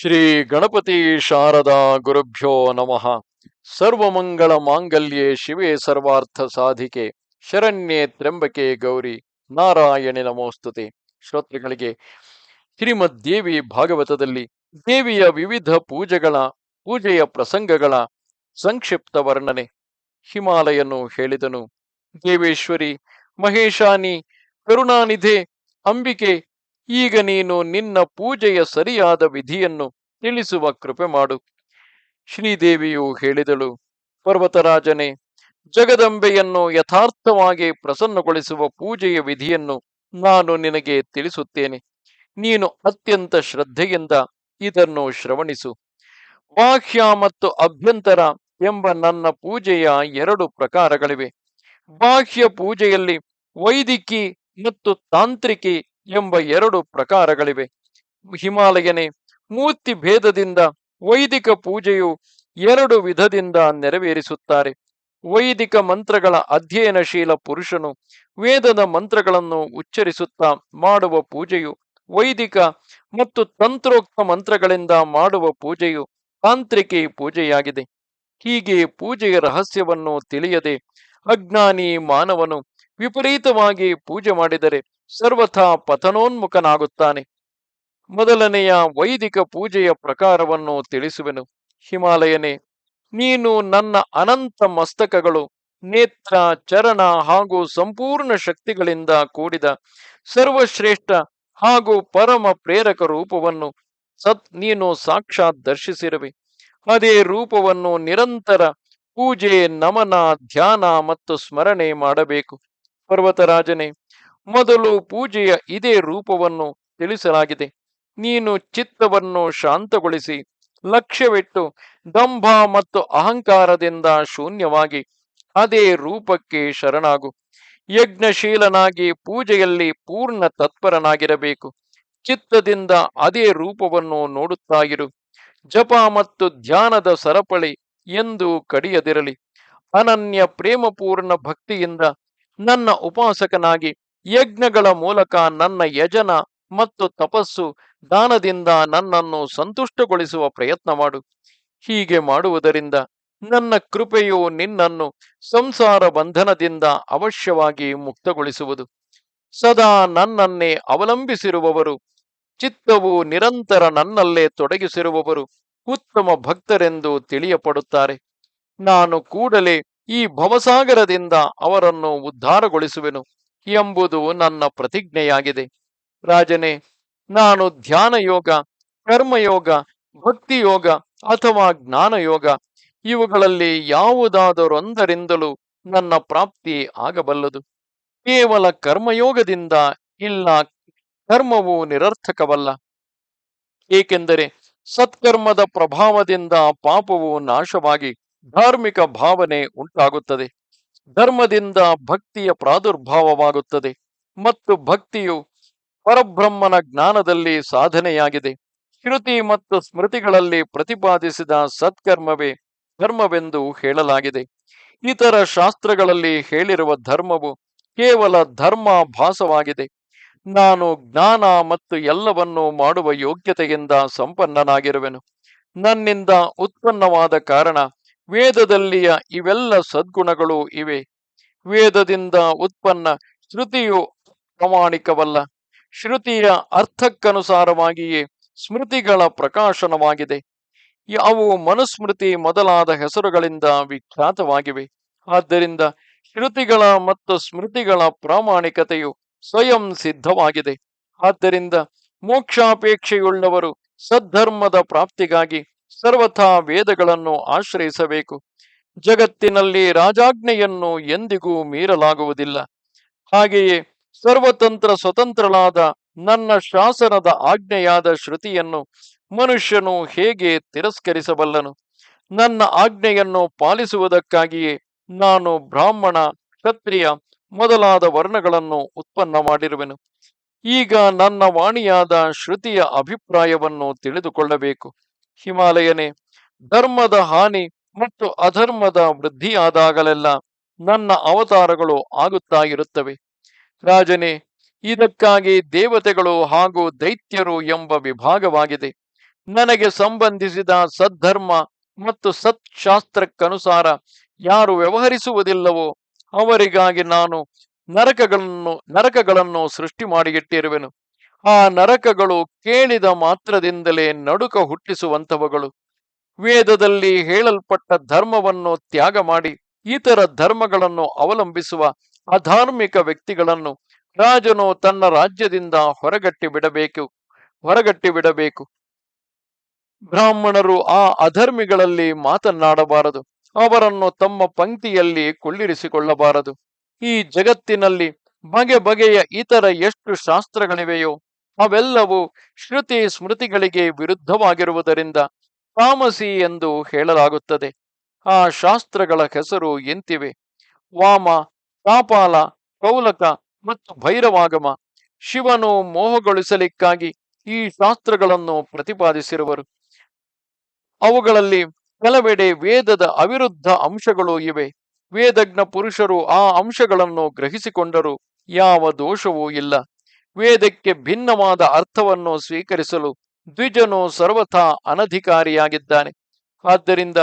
ಶ್ರೀ ಗಣಪತಿ ಶಾರದಾ ಗುರುಭ್ಯೋ ನಮಃ. ಸರ್ವಮಂಗಳ ಮಾಂಗಲ್ಯೆ ಶಿವೆ ಸರ್ವಾರ್ಥ ಸಾಧಿಕೆ, ಶರಣ್ಯೆ ತ್ರ್ಯಂಬಕೆ ಗೌರಿ, ನಾರಾಯಣಿ ನಮೋಸ್ತುತಿ. ಶ್ರೋತೃಗಳಿಗೆ ಶ್ರೀಮದ್ ದೇವಿ ಭಾಗವತದಲ್ಲಿ ದೇವಿಯ ವಿವಿಧ ಪೂಜೆಗಳ, ಪೂಜೆಯ ಪ್ರಸಂಗಗಳ ಸಂಕ್ಷಿಪ್ತ ವರ್ಣನೆ. ಹಿಮಾಲಯನು ಹೇಳಿದನು, ದೇವೇಶ್ವರಿ, ಮಹೇಶಾನಿ, ಕರುಣಾನಿಧೆ, ಅಂಬಿಕೆ ಈಗ ನೀನು ನಿನ್ನ ಪೂಜೆಯ ಸರಿಯಾದ ವಿಧಿಯನ್ನು ತಿಳಿಸುವ ಕೃಪೆ ಮಾಡು. ಶ್ರೀದೇವಿಯು ಹೇಳಿದಳು, ಪರ್ವತರಾಜನೇ, ಜಗದಂಬೆಯನ್ನು ಯಥಾರ್ಥವಾಗಿ ಪ್ರಸನ್ನಗೊಳಿಸುವ ಪೂಜೆಯ ವಿಧಿಯನ್ನು ನಾನು ನಿನಗೆ ತಿಳಿಸುತ್ತೇನೆ. ನೀನು ಅತ್ಯಂತ ಶ್ರದ್ಧೆಯಿಂದ ಇದನ್ನು ಶ್ರವಣಿಸು. ಬಾಹ್ಯ ಮತ್ತು ಅಭ್ಯಂತರ ಎಂಬ ನನ್ನ ಪೂಜೆಯ ಎರಡು ಪ್ರಕಾರಗಳಿವೆ. ಬಾಹ್ಯ ಪೂಜೆಯಲ್ಲಿ ವೈದಿಕಿ ಮತ್ತು ತಾಂತ್ರಿಕಿ ಎಂಬ ಎರಡು ಪ್ರಕಾರಗಳಿವೆ. ಹಿಮಾಲಯನೇ ಮೂರ್ತಿ ಭೇದದಿಂದ ವೈದಿಕ ಪೂಜೆಯು ಎರಡು ವಿಧದಿಂದ ನೆರವೇರಿಸುತ್ತಾರೆ. ವೈದಿಕ ಮಂತ್ರಗಳ ಅಧ್ಯಯನಶೀಲ ಪುರುಷನು ವೇದದ ಮಂತ್ರಗಳನ್ನು ಉಚ್ಚರಿಸುತ್ತಾ ಮಾಡುವ ಪೂಜೆಯು ವೈದಿಕ ಮತ್ತು ತಂತ್ರೋಕ್ತ ಮಂತ್ರಗಳಿಂದ ಮಾಡುವ ಪೂಜೆಯು ತಾಂತ್ರಿಕೆ ಪೂಜೆಯಾಗಿದೆ. ಹೀಗೆ ಪೂಜೆಯ ರಹಸ್ಯವನ್ನು ತಿಳಿಯದೆ ಅಜ್ಞಾನಿ ಮಾನವನು ವಿಪರೀತವಾಗಿ ಪೂಜೆ ಮಾಡಿದರೆ ಸರ್ವಥಾ ಪತನೋನ್ಮುಖನಾಗುತ್ತಾನೆ ಮೊದಲನೆಯ ವೈದಿಕ ಪೂಜೆಯ ಪ್ರಕಾರವನ್ನು ತಿಳಿಸುವೆನು. ಹಿಮಾಲಯನೇ, ನೀನು ನನ್ನ ಅನಂತ ಮಸ್ತಕಗಳು, ನೇತ್ರ, ಚರಣ ಹಾಗೂ ಸಂಪೂರ್ಣ ಶಕ್ತಿಗಳಿಂದ ಕೂಡಿದ ಸರ್ವಶ್ರೇಷ್ಠ ಹಾಗೂ ಪರಮ ಪ್ರೇರಕ ರೂಪವನ್ನು ಸತ್ ನೀನು ಸಾಕ್ಷಾತ್ ದರ್ಶಿಸಿರುವೆ. ಅದೇ ರೂಪವನ್ನು ನಿರಂತರ ಪೂಜೆ, ನಮನ, ಧ್ಯಾನ ಮತ್ತು ಸ್ಮರಣೆ ಮಾಡಬೇಕು. ಪರ್ವತರಾಜನೇ ಮೊದಲು ಪೂಜೆಯ ಇದೇ ರೂಪವನ್ನು ತಿಳಿಸಲಾಗಿದೆ. ನೀನು ಚಿತ್ತವನ್ನು ಶಾಂತಗೊಳಿಸಿ, ಲಕ್ಷ್ಯವಿಟ್ಟು, ದಂಭ ಮತ್ತು ಅಹಂಕಾರದಿಂದ ಶೂನ್ಯವಾಗಿ ಅದೇ ರೂಪಕ್ಕೆ ಶರಣಾಗು. ಯಜ್ಞಶೀಲನಾಗಿ ಪೂಜೆಯಲ್ಲಿ ಪೂರ್ಣ ತತ್ಪರನಾಗಿರಬೇಕು. ಚಿತ್ತದಿಂದ ಅದೇ ರೂಪವನ್ನು ನೋಡುತ್ತಾ ಇರು. ಜಪ ಮತ್ತು ಧ್ಯಾನದ ಸರಪಳಿ ಎಂದು ಕಡಿಯದಿರಲಿ. ಅನನ್ಯ ಪ್ರೇಮಪೂರ್ಣ ಭಕ್ತಿಯಿಂದ ನನ್ನ ಉಪಾಸಕನಾಗಿ ಯಜ್ಞಗಳ ಮೂಲಕ ನನ್ನ ಯಜನ ಮತ್ತು ತಪಸ್ಸು ದಾನದಿಂದ ನನ್ನನ್ನು ಸಂತುಷ್ಟಗೊಳಿಸುವ ಪ್ರಯತ್ನ ಮಾಡು. ಹೀಗೆ ಮಾಡುವುದರಿಂದ ನನ್ನ ಕೃಪೆಯು ನಿನ್ನನ್ನು ಸಂಸಾರ ಬಂಧನದಿಂದ ಅವಶ್ಯವಾಗಿ ಮುಕ್ತಗೊಳಿಸುವುದು. ಸದಾ ನನ್ನನ್ನೇ ಅವಲಂಬಿಸಿರುವವರು, ಚಿತ್ತವು ನಿರಂತರ ನನ್ನಲ್ಲೇ ತೊಡಗಿಸಿರುವವರು ಉತ್ತಮ ಭಕ್ತರೆಂದು ತಿಳಿಯಪಡುತ್ತಾರೆ. ನಾನು ಕೂಡಲೇ ಈ ಭವಸಾಗರದಿಂದ ಅವರನ್ನು ಉದ್ಧಾರಗೊಳಿಸುವೆನು. ಎಂಬುದು ನನ್ನ ಪ್ರತಿಜ್ಞೆಯಾಗಿದೆ. ರಾಜನೇ, ನಾನು ಧ್ಯಾನ ಯೋಗ ಕರ್ಮಯೋಗ, ಭಕ್ತಿಯೋಗ ಅಥವಾ ಜ್ಞಾನಯೋಗ, ಇವುಗಳಲ್ಲಿ ಯಾವುದಾದರೊಂದರಿಂದಲೂ ನನ್ನ ಪ್ರಾಪ್ತಿ ಆಗಬಲ್ಲದು. ಕೇವಲ ಕರ್ಮಯೋಗದಿಂದ ಇಲ್ಲ, ಕರ್ಮವು ನಿರರ್ಥಕವಲ್ಲ. ಏಕೆಂದರೆ, ಸತ್ಕರ್ಮದ ಪ್ರಭಾವದಿಂದ ಪಾಪವು ನಾಶವಾಗಿ ಧಾರ್ಮಿಕ ಭಾವನೆ ಉಂಟಾಗುತ್ತದೆ. ಧರ್ಮದಿಂದ ಭಕ್ತಿಯ ಪ್ರಾದುರ್ಭಾವವಾಗುತ್ತದೆ ಮತ್ತು ಭಕ್ತಿಯು ಪರಬ್ರಹ್ಮನ ಜ್ಞಾನದಲ್ಲಿ ಸಾಧನೆಯಾಗಿದೆ. ಶ್ರುತಿ ಮತ್ತು ಸ್ಮೃತಿಗಳಲ್ಲಿ ಪ್ರತಿಪಾದಿಸಿದ ಸತ್ಕರ್ಮವೇ ಧರ್ಮವೆಂದು ಹೇಳಲಾಗಿದೆ. ಇತರ ಶಾಸ್ತ್ರಗಳಲ್ಲಿ ಹೇಳಿರುವ ಧರ್ಮವು ಕೇವಲ ಧರ್ಮ ಭಾಸವಾಗಿದೆ ನಾನು ಜ್ಞಾನ ಮತ್ತು ಎಲ್ಲವನ್ನೂ ಮಾಡುವ ಯೋಗ್ಯತೆಯಿಂದ ಸಂಪನ್ನನಾಗಿರುವೆನು. ನನ್ನಿಂದ ಉತ್ಪನ್ನವಾದ ಕಾರಣ ವೇದದಲ್ಲಿಯ ಇವೆಲ್ಲ ಸದ್ಗುಣಗಳು ಇವೆ. ವೇದದಿಂದ ಉತ್ಪನ್ನ ಶ್ರುತಿಯು ಪ್ರಾಮಾಣಿಕವಲ್ಲ. ಶ್ರುತಿಯ ಅರ್ಥಕ್ಕನುಸಾರವಾಗಿಯೇ ಸ್ಮೃತಿಗಳ ಪ್ರಕಾಶನವಾಗಿದೆ. ಅವು ಮನುಸ್ಮೃತಿ ಮೊದಲಾದ ಹೆಸರುಗಳಿಂದ ವಿಖ್ಯಾತವಾಗಿವೆ. ಆದ್ದರಿಂದ ಶ್ರುತಿಗಳ ಮತ್ತು ಸ್ಮೃತಿಗಳ ಪ್ರಾಮಾಣಿಕತೆಯು ಸ್ವಯಂ ಸಿದ್ಧವಾಗಿದೆ. ಆದ್ದರಿಂದ ಮೋಕ್ಷಾಪೇಕ್ಷೆಯುಳ್ಳವರು ಸದ್ಧರ್ಮದ ಪ್ರಾಪ್ತಿಗಾಗಿ ಸರ್ವಥಾ ವೇದಗಳನ್ನು ಆಶ್ರಯಿಸಬೇಕು. ಜಗತ್ತಿನಲ್ಲಿ ರಾಜಾಜ್ಞೆಯನ್ನು ಎಂದಿಗೂ ಮೀರಲಾಗುವುದಿಲ್ಲ. ಹಾಗೆಯೇ ಸರ್ವತಂತ್ರ ಸ್ವತಂತ್ರಳಾದ ನನ್ನ ಶಾಸನದ ಆಜ್ಞೆಯಾದ ಶ್ರುತಿಯನ್ನು ಮನುಷ್ಯನು ಹೇಗೆ ತಿರಸ್ಕರಿಸಬಲ್ಲನು? ನನ್ನ ಆಜ್ಞೆಯನ್ನು ಪಾಲಿಸುವುದಕ್ಕಾಗಿಯೇ ನಾನು ಬ್ರಾಹ್ಮಣ, ಕ್ಷತ್ರಿಯ ಮೊದಲಾದ ವರ್ಣಗಳನ್ನು ಉತ್ಪನ್ನ ಮಾಡಿರುವೆನು. ಈಗ ನನ್ನ ವಾಣಿಯಾದ ಶ್ರುತಿಯ ಅಭಿಪ್ರಾಯವನ್ನು ತಿಳಿದುಕೊಳ್ಳಬೇಕು. ಹಿಮಾಲಯನೇ, ಧರ್ಮದ ಹಾನಿ ಮತ್ತು ಅಧರ್ಮದ ವೃದ್ಧಿಯಾದಾಗಲೆಲ್ಲ ನನ್ನ ಅವತಾರಗಳು ಆಗುತ್ತಾ ಇರುತ್ತವೆ ರಾಜನೇ, ಇದಕ್ಕಾಗಿ ದೇವತೆಗಳು ಹಾಗೂ ದೈತ್ಯರು ಎಂಬ ವಿಭಾಗವಾಗಿದೆ. ನನಗೆ ಸಂಬಂಧಿಸಿದ ಸದ್ಧರ್ಮ ಮತ್ತು ಸತ್ಶಾಸ್ತ್ರಕ್ಕನುಸಾರ ಯಾರು ವ್ಯವಹರಿಸುವುದಿಲ್ಲವೋ ಅವರಿಗಾಗಿ ನಾನು ನರಕಗಳನ್ನು ನರಕಗಳನ್ನು ಸೃಷ್ಟಿ ಮಾಡಿಟ್ಟಿರುವೆನು. ಆ ನರಕಗಳು ಕೇಳಿದ ಮಾತ್ರದಿಂದಲೇ ನಡುಕ ಹುಟ್ಟಿಸುವಂಥವುಗಳು. ವೇದದಲ್ಲಿ ಹೇಳಲ್ಪಟ್ಟ ಧರ್ಮವನ್ನು ತ್ಯಾಗ ಮಾಡಿ ಇತರ ಧರ್ಮಗಳನ್ನು ಅವಲಂಬಿಸುವ ಅಧಾರ್ಮಿಕ ವ್ಯಕ್ತಿಗಳನ್ನು ರಾಜನು ತನ್ನ ರಾಜ್ಯದಿಂದ ಹೊರಗಟ್ಟಿ ಬಿಡಬೇಕು ಹೊರಗಟ್ಟಿ ಬಿಡಬೇಕು. ಬ್ರಾಹ್ಮಣರು ಆ ಅಧರ್ಮಿಗಳಲ್ಲಿ ಮಾತನಾಡಬಾರದು ಅವರನ್ನು ತಮ್ಮ ಪಂಕ್ತಿಯಲ್ಲಿ ಕುಳ್ಳಿರಿಸಿಕೊಳ್ಳಬಾರದು. ಈ ಜಗತ್ತಿನಲ್ಲಿ ಬಗೆ ಬಗೆಯ ಇತರ ಎಷ್ಟು ಶಾಸ್ತ್ರಗಳಿವೆಯೋ ಅವೆಲ್ಲವೂ ಶ್ರುತಿ ಸ್ಮೃತಿಗಳಿಗೆ ವಿರುದ್ಧವಾಗಿರುವುದರಿಂದ ತಾಮಸಿ ಎಂದು ಹೇಳಲಾಗುತ್ತದೆ. ಆ ಶಾಸ್ತ್ರಗಳ ಹೆಸರು ಎಂತಿವೆ? ವಾಮ ಕಾಪಾಲ ಕೌಲಕ ಮತ್ತು ಭೈರವಾಗಮ. ಶಿವನು ಮೋಹಗೊಳಿಸಲಿಕ್ಕಾಗಿ ಈ ಶಾಸ್ತ್ರಗಳನ್ನು ಪ್ರತಿಪಾದಿಸಿರುವರು. ಅವುಗಳಲ್ಲಿ ಕೆಲವೆಡೆ ವೇದದ ಅವಿರುದ್ಧ ಅಂಶಗಳು ಇವೆ. ವೇದಜ್ಞ ಪುರುಷರು ಆ ಅಂಶಗಳನ್ನು ಗ್ರಹಿಸಿಕೊಂಡರೂ ಯಾವ ದೋಷವೂ ಇಲ್ಲ. ವೇದಕ್ಕೆ ಭಿನ್ನವಾದ ಅರ್ಥವನ್ನು ಸ್ವೀಕರಿಸಲು ದ್ವಿಜನು ಸರ್ವಥಾ ಅನಧಿಕಾರಿಯಾಗಿದ್ದಾನೆ. ಆದ್ದರಿಂದ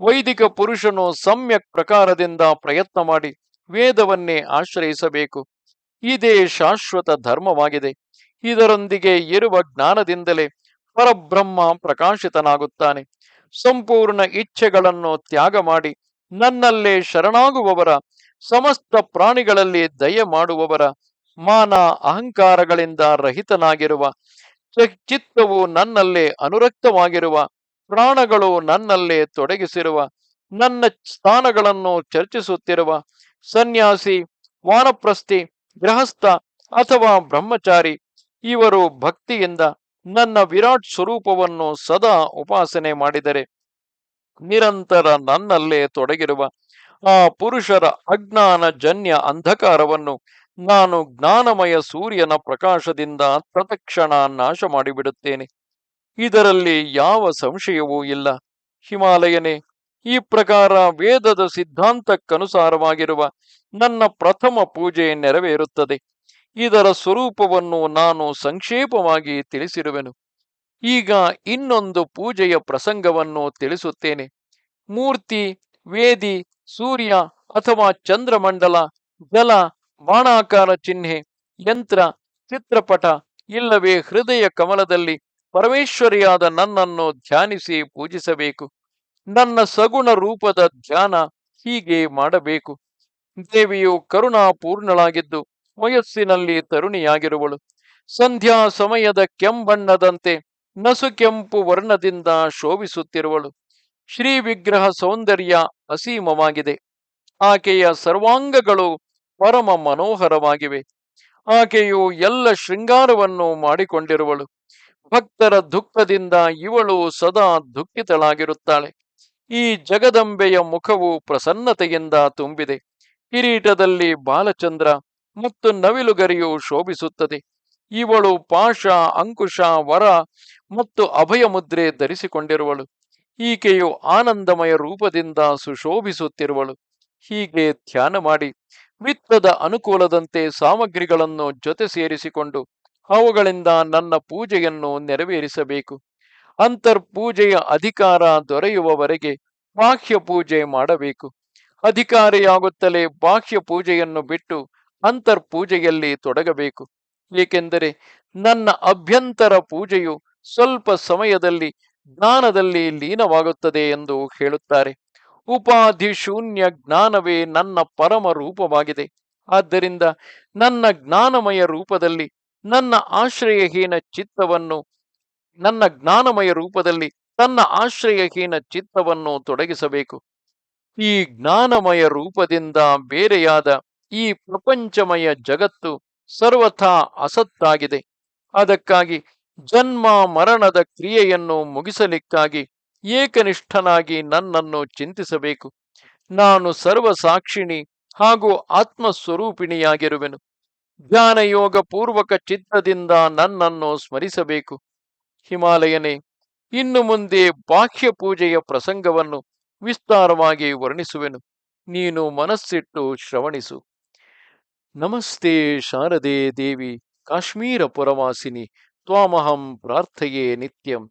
ವೈದಿಕ ಪುರುಷನು ಸಮ್ಯಕ್ ಪ್ರಕಾರದಿಂದ ಪ್ರಯತ್ನ ಮಾಡಿ ವೇದವನ್ನೇ ಆಶ್ರಯಿಸಬೇಕು. ಇದೇ ಶಾಶ್ವತ ಧರ್ಮವಾಗಿದೆ. ಇದರೊಂದಿಗೆ ಇರುವ ಜ್ಞಾನದಿಂದಲೇ ಪರಬ್ರಹ್ಮ ಪ್ರಕಾಶಿತನಾಗುತ್ತಾನೆ. ಸಂಪೂರ್ಣ ಇಚ್ಛೆಗಳನ್ನು ತ್ಯಾಗ ಮಾಡಿ ನನ್ನಲ್ಲೇ ಶರಣಾಗುವವರ, ಸಮಸ್ತ ಪ್ರಾಣಿಗಳಲ್ಲಿ ದಯ ಮಾಡುವವರ ಮಾನ ಅಹಂಕಾರಗಳಿಂದ ರಹಿತನಾಗಿರುವ ಚಿತ್ತವು ನನ್ನಲ್ಲೇ ಅನುರಕ್ತವಾಗಿರುವ, ಪ್ರಾಣಗಳು ನನ್ನಲ್ಲೇ ತೊಡಗಿಸಿರುವ, ನನ್ನ ಸ್ಥಾನಗಳನ್ನು ಚರ್ಚಿಸುತ್ತಿರುವ, ಸನ್ಯಾಸಿ ವಾನಪ್ರಸ್ಥಿ ಗೃಹಸ್ಥ ಅಥವಾ ಬ್ರಹ್ಮಚಾರಿ, ಇವರು ಭಕ್ತಿಯಿಂದ ನನ್ನ ವಿರಾಟ್ ಸ್ವರೂಪವನ್ನು ಸದಾ ಉಪಾಸನೆ ಮಾಡಿದರೆ, ನಿರಂತರ ನನ್ನಲ್ಲೇ ತೊಡಗಿರುವ ಆ ಪುರುಷರ ಅಜ್ಞಾನ ಜನ್ಯ ಅಂಧಕಾರವನ್ನು ನಾನು ಜ್ಞಾನಮಯ ಸೂರ್ಯನ ಪ್ರಕಾಶದಿಂದ ತತ್ಕ್ಷಣ ನಾಶ ಮಾಡಿಬಿಡುತ್ತೇನೆ. ಇದರಲ್ಲಿ ಯಾವ ಸಂಶಯವೂ ಇಲ್ಲ. ಹಿಮಾಲಯನೇ, ಈ ಪ್ರಕಾರ ವೇದದ ಸಿದ್ಧಾಂತಕ್ಕನುಸಾರವಾಗಿರುವ ನನ್ನ ಪ್ರಥಮ ಪೂಜೆ ನೆರವೇರುತ್ತದೆ. ಇದರ ಸ್ವರೂಪವನ್ನು ನಾನು ಸಂಕ್ಷೇಪವಾಗಿ ತಿಳಿಸಿರುವೆನು. ಈಗ ಇನ್ನೊಂದು ಪೂಜೆಯ ಪ್ರಸಂಗವನ್ನು ತಿಳಿಸುತ್ತೇನೆ. ಮೂರ್ತಿ, ವೇದಿ, ಸೂರ್ಯ ಅಥವಾ ಚಂದ್ರಮಂಡಲ, ಜಲ ಬಾಣಾಕಾರ ಚಿಹ್ನೆ, ಯಂತ್ರ, ಚಿತ್ರಪಟ ಇಲ್ಲವೇ ಹೃದಯ ಕಮಲದಲ್ಲಿ ಪರಮೇಶ್ವರಿಯಾದ ನನ್ನನ್ನು ಧ್ಯಾನಿಸಿ ಪೂಜಿಸಬೇಕು. ನನ್ನ ಸಗುಣ ರೂಪದ ಧ್ಯಾನ ಹೀಗೆ ಮಾಡಬೇಕು. ದೇವಿಯು ಕರುಣಾಪೂರ್ಣಳಾಗಿದ್ದು ವಯಸ್ಸಿನಲ್ಲಿ ತರುಣಿಯಾಗಿರುವಳು. ಸಂಧ್ಯಾ ಸಮಯದ ಕೆಂಬಣ್ಣದಂತೆ ನಸು ಕೆಂಪು ವರ್ಣದಿಂದ ಶೋಭಿಸುತ್ತಿರುವಳು. ಶ್ರೀ ವಿಗ್ರಹ ಸೌಂದರ್ಯ ಅಸೀಮವಾಗಿದೆ. ಆಕೆಯ ಸರ್ವಾಂಗಗಳು ಪರಮ ಮನೋಹರವಾಗಿವೆ ಆಕೆಯು ಎಲ್ಲ ಶೃಂಗಾರವನ್ನು ಮಾಡಿಕೊಂಡಿರುವಳು. ಭಕ್ತರ ದುಃಖದಿಂದ ಇವಳು ಸದಾ ದುಃಖಿತಳಾಗಿರುತ್ತಾಳೆ. ಈ ಜಗದಂಬೆಯ ಮುಖವು ಪ್ರಸನ್ನತೆಯಿಂದ ತುಂಬಿದೆ. ಕಿರೀಟದಲ್ಲಿ ಬಾಲಚಂದ್ರ ಮತ್ತು ನವಿಲುಗರಿಯು ಶೋಭಿಸುತ್ತದೆ. ಇವಳು ಪಾಶ, ಅಂಕುಶ, ವರ ಮತ್ತು ಅಭಯ ಮುದ್ರೆ ಧರಿಸಿಕೊಂಡಿರುವಳು. ಈಕೆಯು ಆನಂದಮಯ ರೂಪದಿಂದ ಸುಶೋಭಿಸುತ್ತಿರುವಳು. ಹೀಗೆ ಧ್ಯಾನ ಮಾಡಿ ವಿತ್ತದ ಅನುಕೂಲದಂತೆ ಸಾಮಗ್ರಿಗಳನ್ನು ಜೊತೆ ಸೇರಿಸಿಕೊಂಡು ಅವುಗಳಿಂದ ನನ್ನ ಪೂಜೆಯನ್ನು ನೆರವೇರಿಸಬೇಕು. ಅಂತರ್ಪೂಜೆಯ ಅಧಿಕಾರ ದೊರೆಯುವವರೆಗೆ ಬಾಹ್ಯ ಪೂಜೆ ಮಾಡಬೇಕು. ಅಧಿಕಾರಿಯಾಗುತ್ತಲೇ ಬಾಹ್ಯ ಪೂಜೆಯನ್ನು ಬಿಟ್ಟು ಅಂತರ್ಪೂಜೆಯಲ್ಲಿ ತೊಡಗಬೇಕು. ಏಕೆಂದರೆ ನನ್ನ ಅಭ್ಯಂತರ ಪೂಜೆಯು ಸ್ವಲ್ಪ ಸಮಯದಲ್ಲಿ ಜ್ಞಾನದಲ್ಲಿ ಲೀನವಾಗುತ್ತದೆ ಎಂದು ಹೇಳುತ್ತಾರೆ. ಉಪಾಧಿ ಶೂನ್ಯ ಜ್ಞಾನವೇ ನನ್ನ ಪರಮ ರೂಪವಾಗಿದೆ. ಆದ್ದರಿಂದ ನನ್ನ ಜ್ಞಾನಮಯ ರೂಪದಲ್ಲಿ, ನನ್ನ ಆಶ್ರಯಹೀನ ಚಿತ್ತವನ್ನು, ನನ್ನ ಜ್ಞಾನಮಯ ರೂಪದಲ್ಲಿ ತನ್ನ ಆಶ್ರಯಹೀನ ಚಿತ್ತವನ್ನು ತೊಡಗಿಸಬೇಕು. ಈ ಜ್ಞಾನಮಯ ರೂಪದಿಂದ ಬೇರೆಯಾದ ಈ ಪ್ರಪಂಚಮಯ ಜಗತ್ತು ಸರ್ವಥಾ ಅಸತ್ತಾಗಿದೆ. ಅದಕ್ಕಾಗಿ ಜನ್ಮ ಮರಣದ ಕ್ರಿಯೆಯನ್ನು ಮುಗಿಸಲಿಕ್ಕಾಗಿ ಏಕನಿಷ್ಠನಾಗಿ ನನ್ನನ್ನು ಚಿಂತಿಸಬೇಕು. ನಾನು ಸರ್ವಸಾಕ್ಷಿಣಿ ಹಾಗೂ ಆತ್ಮಸ್ವರೂಪಿಣಿಯಾಗಿರುವೆನು. ಧ್ಯಾನಯೋಗ ಪೂರ್ವಕ ಚಿತ್ತದಿಂದ ನನ್ನನ್ನು ಸ್ಮರಿಸಬೇಕು. ಹಿಮಾಲಯನೇ, ಇನ್ನು ಮುಂದೆ ಬಾಹ್ಯ ಪೂಜೆಯ ಪ್ರಸಂಗವನ್ನು ವಿಸ್ತಾರವಾಗಿ ವರ್ಣಿಸುವೆನು. ನೀನು ಮನಸ್ಸಿಟ್ಟು ಶ್ರವಣಿಸು. ನಮಸ್ತೆ ಶಾರದೆ ದೇವಿ, ಕಾಶ್ಮೀರ ಪುರವಾಸಿನಿ, ತ್ವಾಮಹಂ ಪ್ರಾರ್ಥಯೇ ನಿತ್ಯಂ.